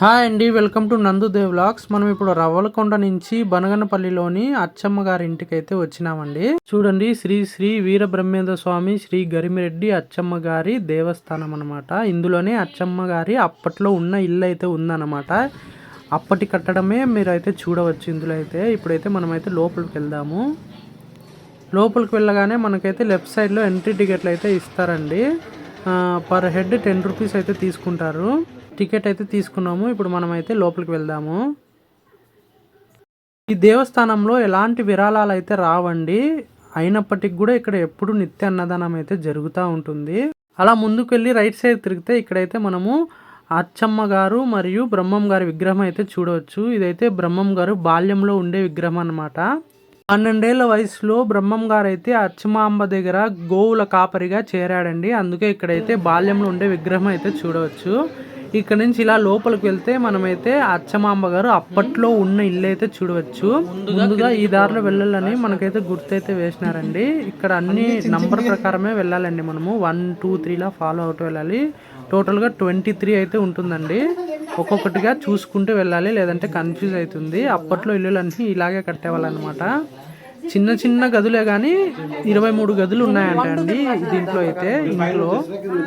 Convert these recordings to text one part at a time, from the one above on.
Hi అండి welcome to నందుదేవ్ vlogs. మనం ఇప్పుడు రవ్వలకొండ నుంచి బనగనపల్లిలోని అచ్చమ్మ గారి ఇంటికి అయితే వచ్చినామండి. చూడండి శ్రీ శ్రీ వీరబ్రహ్మేంద్ర స్వామి శ్రీ గరిమిరెడ్డి అచ్చమ్మ గారి దేవస్థానం అనమాట ఇందులోనే అచ్చమ్మ గారి అప్పట్లో ఉన్న ఇల్లు అయితే ఉందన్నమాట. అప్పటి కట్టడమే మీరు అయితే చూడవచ్చు ఇందులో అయితే ఇప్పుడైతే మనమైతే లోపలికి వెళ్దాము. లోపలికి వెళ్ళగానే మనకైతే లెఫ్ట్ సైడ్లో ఎంట్రీ టికెట్లు అయితే ఇస్తారండి పర్ హెడ్ టెన్ రూపీస్ అయితే తీసుకుంటారు. టికెట్ అయితే తీసుకున్నాము. ఇప్పుడు మనమైతే లోపలికి వెళ్దాము. ఈ దేవస్థానంలో ఎలాంటి విరాళాలు అయితే రావండి. అయినప్పటికి కూడా ఇక్కడ ఎప్పుడు నిత్య అన్నదానం అయితే జరుగుతూ ఉంటుంది. అలా ముందుకెళ్ళి రైట్ సైడ్ తిరిగితే ఇక్కడైతే మనము అచ్చమ్మ గారు మరియు బ్రహ్మం గారి విగ్రహం అయితే చూడవచ్చు. ఇదైతే బ్రహ్మం గారు బాల్యంలో ఉండే విగ్రహం అనమాట పన్నెండేళ్ళ వయసులో బ్రహ్మం గారు అయితే అచ్చమాంబ దగ్గర గోవుల కాపరిగా చేరాడండి. అందుకే ఇక్కడైతే బాల్యంలో ఉండే విగ్రహం అయితే చూడవచ్చు. ఇక్కడ నుంచి ఇలా లోపలికి వెళ్తే మనమైతే అచ్చమాంబ గారు అప్పట్లో ఉన్న ఇల్లు అయితే చూడవచ్చు. ముందుగా ఈ దారిలో వెళ్ళాలని మనకైతే గుర్తయితే వేసినారండి. ఇక్కడ అన్ని నంబర్ ప్రకారమే వెళ్ళాలండి మనము. వన్ టూ త్రీలా ఫాలో అవుతూ వెళ్ళాలి. టోటల్గా ట్వంటీ త్రీ అయితే ఉంటుందండి. ఒక్కొక్కటిగా చూసుకుంటూ వెళ్ళాలి లేదంటే కన్ఫ్యూజ్ అవుతుంది. అప్పట్లో ఇల్లులన్నీ ఇలాగే కట్టేవాళ్ళు అనమాట చిన్న చిన్న గదులే కానీ ఇరవై మూడు గదులు ఉన్నాయంట అండి దీంట్లో అయితే ఇంట్లో.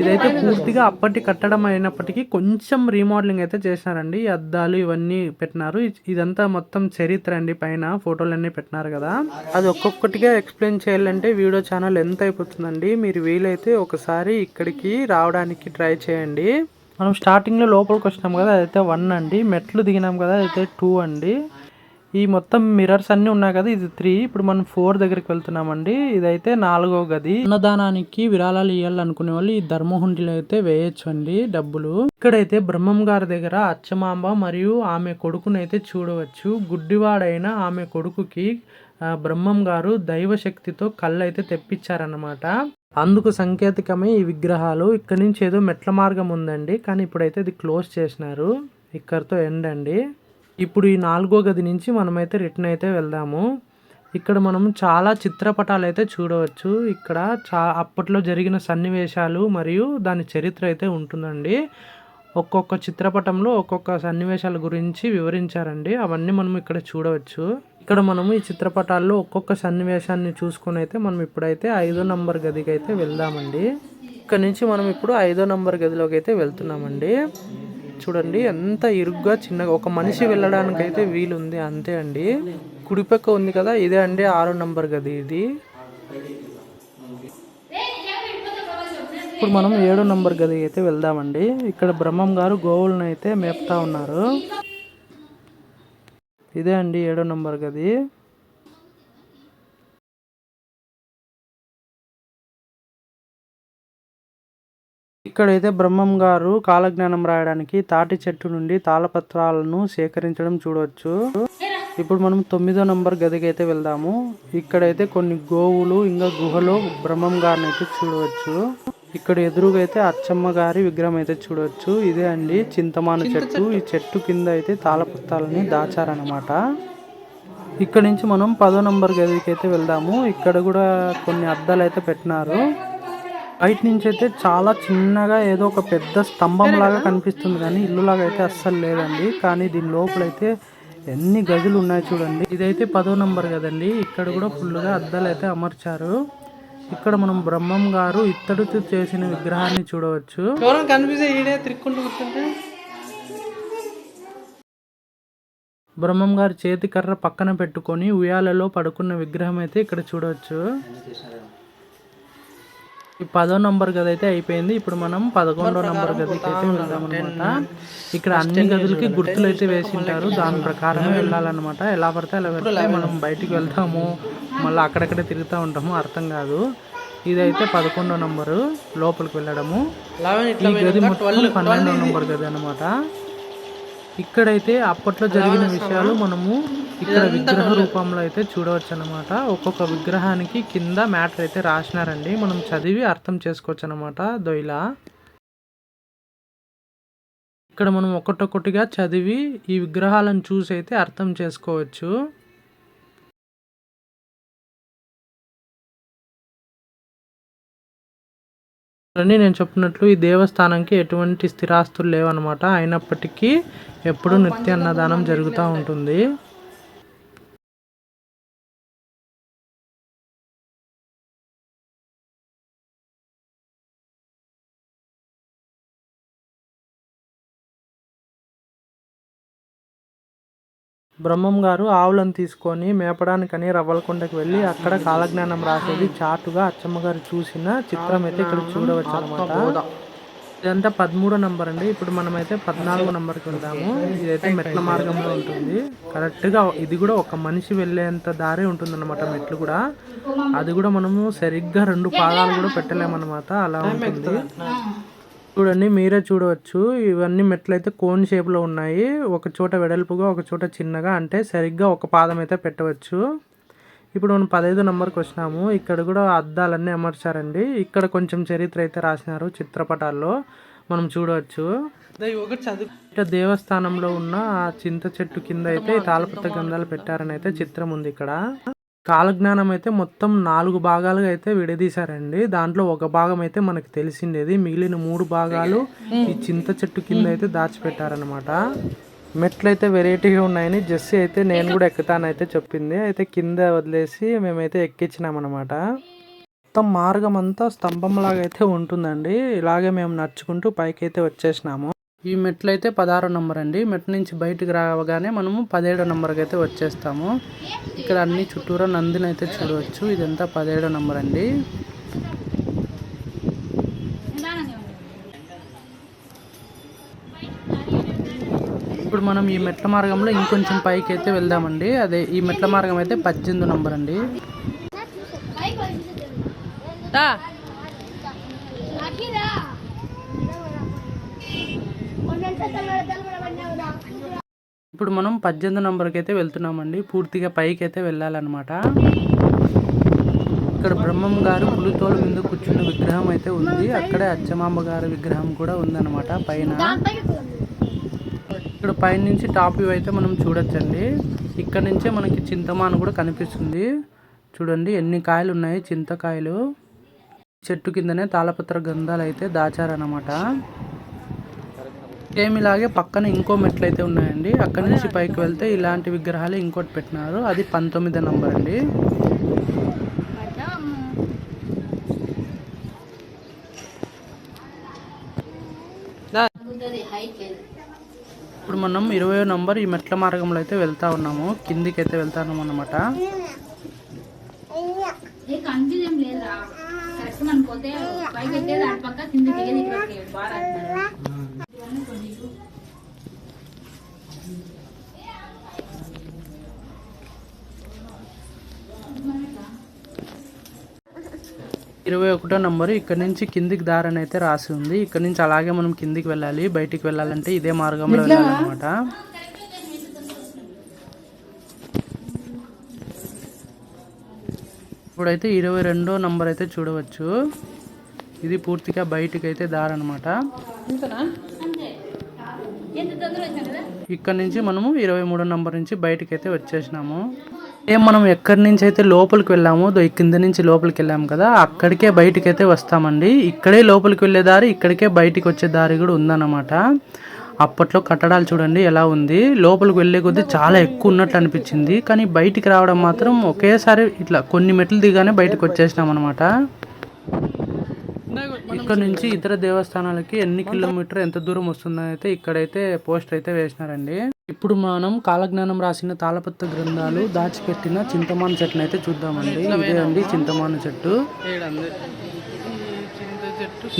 ఇదైతే పూర్తిగా అప్పటి కట్టడం అయినప్పటికీ కొంచెం రీమోడలింగ్ అయితే చేసినారండి అద్దాలు ఇవన్నీ పెట్టినారు. ఇదంతా మొత్తం చరిత్ర అండి పైన ఫోటోలన్నీ పెట్టినారు కదా. అది ఒక్కొక్కటిగా ఎక్స్ప్లెయిన్ చేయాలంటే వీడియో ఛానల్ ఎంత అయిపోతుందండి. మీరు వీలైతే ఒకసారి ఇక్కడికి రావడానికి ట్రై చేయండి. మనం స్టార్టింగ్లో లోపలికి వచ్చినాం కదా అదైతే వన్ అండి. మెట్లు దిగినాం కదా అదైతే టూ అండి. ఈ మొత్తం మిర్రర్స్ అన్ని ఉన్నాయి కదా ఇది త్రీ ఇప్పుడు మనం ఫోర్ దగ్గరికి వెళ్తున్నామండి. ఇదైతే నాలుగో గది. అన్నదానానికి విరాళాలు ఇవ్వాలనుకునే వాళ్ళు ఈ ధర్మహుండిలో అయితే వేయొచ్చు అండి డబ్బులు. ఇక్కడైతే బ్రహ్మం గారి దగ్గర అచ్చమాంబ మరియు ఆమె కొడుకునైతే చూడవచ్చు. గుడ్డివాడైన ఆమె కొడుకుకి బ్రహ్మం గారు దైవశక్తితో కళ్ళు అయితే తెప్పించారన్నమాట. అందుకు సంకేతికమే ఈ విగ్రహాలు. ఇక్కడ నుంచి ఏదో మెట్ల మార్గం ఉందండి. కానీ ఇప్పుడైతే ఇది క్లోజ్ చేసినారు. ఇక్కడతో ఎండ్ అండి. ఇప్పుడు ఈ నాలుగో గది నుంచి మనమైతే రిటర్న్ అయితే వెళ్దాము. ఇక్కడ మనం చాలా చిత్రపటాలు అయితే చూడవచ్చు. ఇక్కడ చా అప్పట్లో జరిగిన సన్నివేశాలు మరియు దాని చరిత్ర అయితే ఉంటుందండి. ఒక్కొక్క చిత్రపటంలో ఒక్కొక్క సన్నివేశాల గురించి వివరించారండి. అవన్నీ మనం ఇక్కడ చూడవచ్చు. ఇక్కడ మనము ఈ చిత్రపటాల్లో ఒక్కొక్క సన్నివేశాన్ని చూసుకొని అయితే మనం ఇప్పుడైతే ఐదో నంబర్ గదికి అయితే వెళ్దామండి. ఇక్కడ నుంచి మనం ఇప్పుడు ఐదో నంబర్ గదిలోకి అయితే వెళ్తున్నామండి. చూడండి ఎంత ఇరుగ్గా చిన్నగా ఒక మనిషి వెళ్ళడానికి అయితే వీలుంది అంతే అండి. కుడిపక్క ఉంది కదా ఇదే అండి ఆరో నంబర్ గది ఇది. ఇప్పుడు మనం ఏడో నంబర్ గది అయితే వెళ్దామండి. ఇక్కడ బ్రహ్మం గారు గోవులను అయితే మేపుతా ఉన్నారు. ఇదే అండి ఏడో నంబర్ గది. ఇక్కడైతే బ్రహ్మం గారు కాలజ్ఞానం రాయడానికి తాటి చెట్టు నుండి తాళపత్రాలను సేకరించడం చూడవచ్చు ఇప్పుడు మనం తొమ్మిదో నంబర్ గదికి అయితే వెళ్దాము. ఇక్కడైతే కొన్ని గోవులు ఇంకా గుహలో బ్రహ్మం గారిని అయితే చూడవచ్చు ఇక్కడ ఎదురుగా అయితే అచ్చమ్మ గారి విగ్రహం అయితే చూడవచ్చు ఇదే అండి చింతమాను చెట్టు. ఈ చెట్టు కింద అయితే తాళపత్రాలని దాచారనమాట ఇక్కడ నుంచి మనం పదో నంబర్ గదికి అయితే వెళ్దాము. ఇక్కడ కూడా కొన్ని అద్దాలు అయితే పెట్టినారు. బయట నుంచి అయితే చాలా చిన్నగా ఏదో ఒక పెద్ద స్తంభం లాగా కనిపిస్తుంది కానీ ఇల్లు లాగా అయితే అస్సలు లేదండి. కానీ దీని లోపల అయితే ఎన్ని గదులు ఉన్నాయి చూడండి. ఇదైతే పదో నంబర్ కదండి. ఇక్కడ కూడా ఫుల్గా అద్దాలు అయితే అమర్చారు. ఇక్కడ మనం బ్రహ్మం గారు ఇత్తడితో చేసిన విగ్రహాన్ని చూడవచ్చు. బ్రహ్మం గారి చేతి కర్ర పక్కన పెట్టుకొని ఉయ్యాలలో పడుకున్న విగ్రహం అయితే ఇక్కడ చూడవచ్చు. ఈ పదో నంబర్ గది అయితే అయిపోయింది. ఇప్పుడు మనం పదకొండో నంబర్ గదికి అయితే వెళ్దాం అనమాట ఇక్కడ అన్ని గదులకి గుర్తులు అయితే వేసి ఉంటారు దాని ప్రకారం వెళ్ళాలన్నమాట. ఎలా పడితే అలా వెళ్తే మనం బయటికి వెళ్తాము. మళ్ళీ అక్కడక్కడే తిరుగుతూ ఉంటాము. అర్థం కాదు. ఇదైతే పదకొండో నంబరు లోపలికి వెళ్ళడము. ఈ గది మొత్తం పన్నెండో నంబర్ గది అనమాట ఇక్కడైతే అప్పట్లో జరిగిన విషయాలు మనము ఇక్కడ విగ్రహ రూపంలో అయితే చూడవచ్చు అనమాట ఒక్కొక్క విగ్రహానికి కింద మ్యాటర్ అయితే రాసినారండి. మనం చదివి అర్థం చేసుకోవచ్చు అనమాట దొయిలా. ఇక్కడ మనం ఒక్కొక్కటిగా చదివి ఈ విగ్రహాలను చూసి అయితే అర్థం చేసుకోవచ్చు. అని నేను చెప్పినట్లు ఈ దేవస్థానంకి ఎటువంటి స్థిరాస్తులు లేవన్నమాట అయినప్పటికీ ఎప్పుడూ నిత్య అన్నదానం జరుగుతూ ఉంటుంది. బ్రహ్మం గారు ఆవులను తీసుకొని మేపడానికని రవ్వలకొండకు వెళ్ళి అక్కడ కాలజ్ఞానం రాసేది చాటుగా అచ్చమ్మ గారు చూసిన చిత్రం అయితే ఇక్కడ చూడవచ్చు అనమాట ఇదంతా పదమూడో నంబర్ అండి. ఇప్పుడు మనమైతే పద్నాలుగో నంబర్కి వెళ్దాము. ఇదైతే మెట్ల మార్గంలో ఉంటుంది. కరెక్ట్గా ఇది కూడా ఒక మనిషి వెళ్ళేంత దారి ఉంటుంది అనమాట మెట్లు కూడా. అది కూడా మనము సరిగ్గా రెండు పాదాలు కూడా పెట్టలేమన్నమాట. అలా ఉంటుంది. చూడండి మీరే చూడవచ్చు. ఇవన్నీ మెట్లు అయితే కోన్ షేప్లో ఉన్నాయి. ఒక చోట వెడల్పుగా ఒక చోట చిన్నగా అంటే సరిగ్గా ఒక పాదం అయితే పెట్టవచ్చు. ఇప్పుడు మనం పదహైదు నెంబర్కి వచ్చినాము. ఇక్కడ కూడా అద్దాలన్నీ అమర్చారండి. ఇక్కడ కొంచెం చరిత్ర అయితే రాసినారు చిత్రపటాల్లో. మనం చూడవచ్చు. ఇక దేవస్థానంలో ఉన్న ఆ చింత చెట్టు కింద అయితే తాళపత్ర గంధాలు పెట్టారని అయితే చిత్రం ఉంది ఇక్కడ. కాలజ్ఞానం అయితే మొత్తం నాలుగు భాగాలుగా అయితే విడదీశారండి. దాంట్లో ఒక భాగం అయితే మనకు తెలిసిండేది. మిగిలిన మూడు భాగాలు ఈ చింత చెట్టు కింద అయితే దాచిపెట్టారనమాట మెట్లు అయితే వెరైటీగా ఉన్నాయని జెస్సీ అయితే నేను కూడా ఎక్కుతానైతే చెప్పింది. అయితే కింద వదిలేసి మేమైతే ఎక్కించినామన్నమాట. మొత్తం మార్గం అంతా స్తంభంలాగా అయితే ఉంటుందండి. ఇలాగే మేము నడుచుకుంటూ పైకి అయితే వచ్చేసినాము. ఈ మెట్లు అయితే పదహారో నంబర్ అండి మెట్ల నుంచి బయటకు రావగానే మనము పదిహేడో నంబర్కి అయితే వచ్చేస్తాము. ఇక్కడ అన్ని చుట్టూరా నందిని అయితే చూడవచ్చు. ఇదంతా పదిహేడో నంబర్ అండి ఇప్పుడు మనం ఈ మెట్ల మార్గంలో ఇంకొంచెం పైకి అయితే వెళ్దామండి. అదే ఈ మెట్ల మార్గం అయితే పద్దెనిమిది నంబర్ అండి ఇప్పుడు మనం పద్దెనిమిది నంబర్కి అయితే వెళ్తున్నామండి. పూర్తిగా పైకి అయితే వెళ్ళాలన్నమాట. ఇక్కడ బ్రహ్మం గారు పులితోలు ముందు కూర్చున్న విగ్రహం అయితే ఉంది. అక్కడే అచ్చమాంబ గారి విగ్రహం కూడా ఉందన్నమాట పైన. ఇక్కడ పైన నుంచి టాప్ వ్యూ అయితే మనం చూడొచ్చండి. ఇక్కడ నుంచే మనకి చింతమాను కూడా కనిపిస్తుంది. చూడండి ఎన్ని కాయలు ఉన్నాయి. చింతకాయలు. చెట్టు కిందనే తాళపత్ర గంధాలు అయితే దాచారనమాట సేమ్ ఇలాగే పక్కన ఇంకో మెట్లు అయితే ఉన్నాయండి. అక్కడ నుంచి పైకి వెళ్తే ఇలాంటి విగ్రహాలు ఇంకోటి పెట్టినారు. అది పంతొమ్మిది నంబర్ అండి. ఇప్పుడు మనం ఇరవై నంబర్ ఈ మెట్ల మార్గంలో అయితే వెళ్తా ఉన్నాము. కిందికి అయితే వెళ్తాము అన్నమాట. ఏ కన్ఫ్యూజన్ లేదా పైకి పక్క కిందికి బాగా ఇరవై ఒకటో నంబరు ఇక్కడ నుంచి కిందికి దారని అయితే రాసి ఉంది. ఇక్కడ నుంచి అలాగే మనం కిందికి వెళ్ళాలి. బయటికి వెళ్ళాలంటే ఇదే మార్గంలో వెళ్ళాలన్నమాట. ఇప్పుడైతే ఇరవై రెండో నంబర్ అయితే చూడవచ్చు. ఇది పూర్తిగా బయటికి అయితే దారనమాట ఇక్కడ నుంచి మనము ఇరవై మూడో నంబర్ నుంచి బయటికి అయితే వచ్చేసినాము. ఏం మనం ఎక్కడి నుంచి అయితే లోపలికి వెళ్ళామో కింద నుంచి లోపలికి వెళ్ళాము కదా అక్కడికే బయటికి అయితే వస్తామండి. ఇక్కడే లోపలికి వెళ్ళే దారి ఇక్కడికే బయటికి వచ్చే దారి కూడా ఉందన్నమాట. అప్పట్లో కట్టడాలు చూడండి ఎలా ఉంది. లోపలికి వెళ్ళే కొద్దీ చాలా ఎక్కువ ఉన్నట్లు అనిపించింది. కానీ బయటికి రావడం మాత్రం ఒకేసారి ఇట్లా కొన్ని మెట్లు దిగానే బయటకు వచ్చేసినాం అనమాట ఇక్కడ నుంచి ఇతర దేవస్థానాలకి ఎన్ని కిలోమీటర్ ఎంత దూరం వస్తుందని అయితే ఇక్కడైతే పోస్టర్ అయితే వేసినారండి. ఇప్పుడు మనం కాలజ్ఞానం రాసిన తాళపత్ర గ్రంథాలు దాచిపెట్టిన చింతమాను చెట్టును అయితే చూద్దామండి. ఇదే అండి చింతమాను చెట్టు.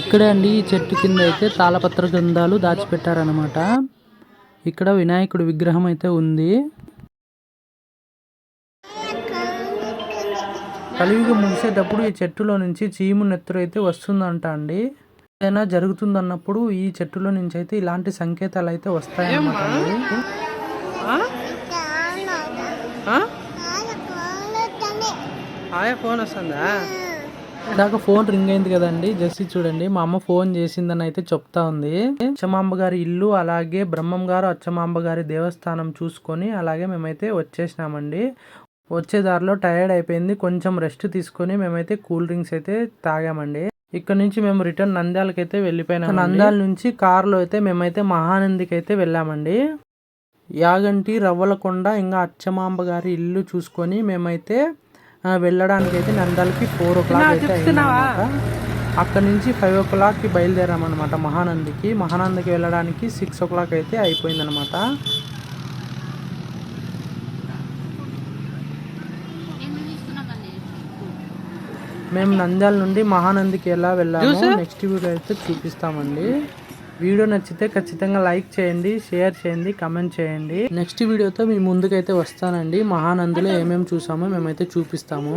ఇక్కడే అండి ఈ చెట్టు కింద అయితే తాళపత్ర గ్రంథాలు దాచిపెట్టారనమాట ఇక్కడ వినాయకుడి విగ్రహం అయితే ఉంది. కలియుగ ముగిసేటప్పుడు ఈ చెట్టులో నుంచి చీము నెత్తురు అయితే వస్తుందంట అండి. ఏదైనా జరుగుతుందన్నప్పుడు ఈ చెట్టులో నుంచి అయితే ఇలాంటి సంకేతాలు అయితే వస్తాయన్నమాట. ఆయా ఫోన్ వస్తుందా? ఇందాక ఫోన్ రింగ్ అయింది కదండి. జస్ట్ చూడండి. మా అమ్మ ఫోన్ చేసిందని అయితే చెప్తా ఉంది. అచ్చమాంబ గారి ఇల్లు అలాగే బ్రహ్మం గారు అచ్చమాంబ గారి దేవస్థానం చూసుకొని అలాగే మేమైతే వచ్చేసినామండి. వచ్చే దారిలో టైర్డ్ అయిపోయింది. కొంచెం రెస్ట్ తీసుకొని మేమైతే కూల్ డ్రింక్స్ అయితే తాగామండి. ఇక్కడ నుంచి మేము రిటర్న్ నంద్యాలకి అయితే వెళ్ళిపోయినాం నంద్యాల నుంచి కారులో అయితే మేమైతే మహానందికి అయితే వెళ్ళామండి. యాగంటి రవ్వలకొండ ఇంకా అచ్చమాంబ గారి ఇల్లు చూసుకొని మేమైతే వెళ్ళడానికి అయితే నంద్యాలకి ఫోర్ ఓ క్లాక్ అయితే అయిందన్నమాట. అక్కడ నుంచి ఫైవ్ ఓ క్లాక్కి బయలుదేరామన్నమాట మహానందికి. మహానందికి వెళ్ళడానికి సిక్స్ ఓ క్లాక్ అయితే అయిపోయిందనమాట మేము నంద్యాల నుండి మహానందికి ఎలా వెళ్ళామో నెక్స్ట్ వీడియో అయితే చూపిస్తామండి. వీడియో నచ్చితే ఖచ్చితంగా లైక్ చేయండి షేర్ చేయండి కమెంట్ చేయండి. నెక్స్ట్ వీడియోతో మీ ముందుకైతే వస్తానండి. మహానందిలో ఏమేమి చూసామో మేమైతే చూపిస్తాము.